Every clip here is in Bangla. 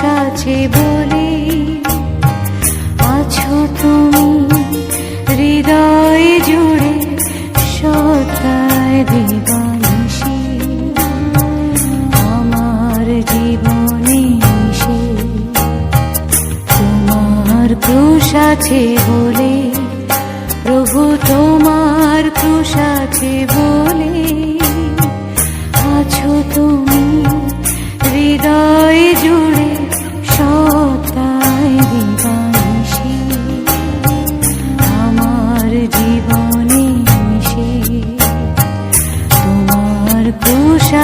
সাজে বলে, আছো তুমি হৃদয় জুড়ে সদায় দিবানিশি আমার জীবনে সে তোমার ক্রুশ আছে বলে, প্রভু তোমার ক্রুশ আছে বলে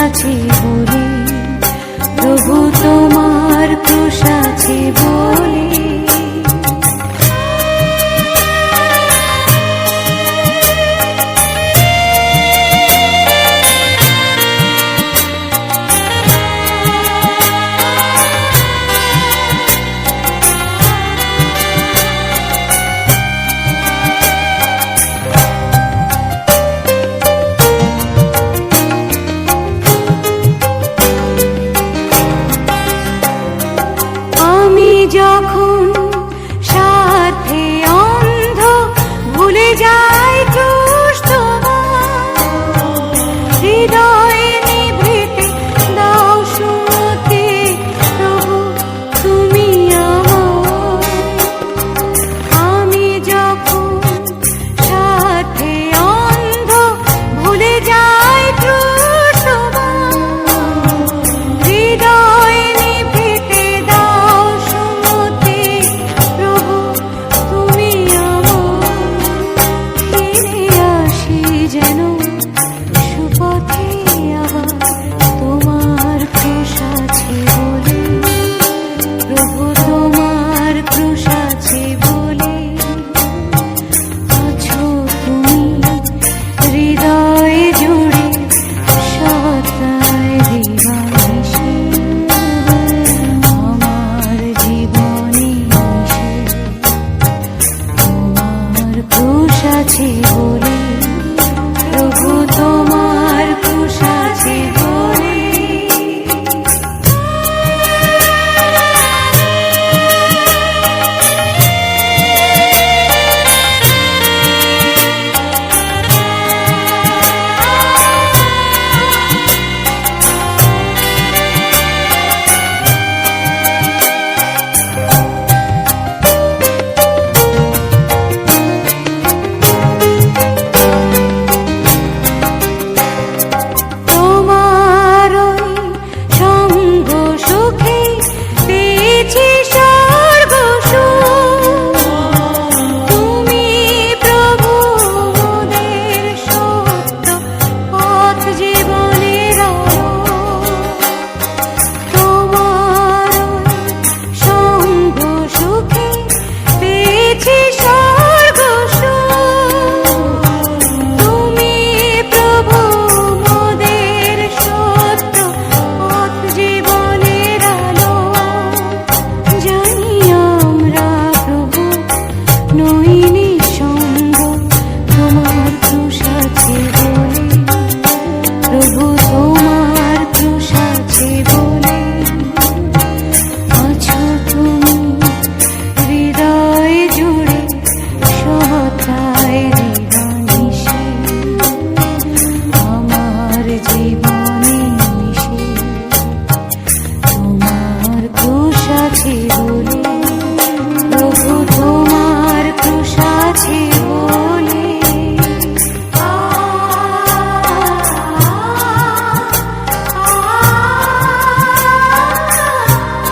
বলে তবু তোমার খুশাছি বলে। দোষ আছে বলে নইনি।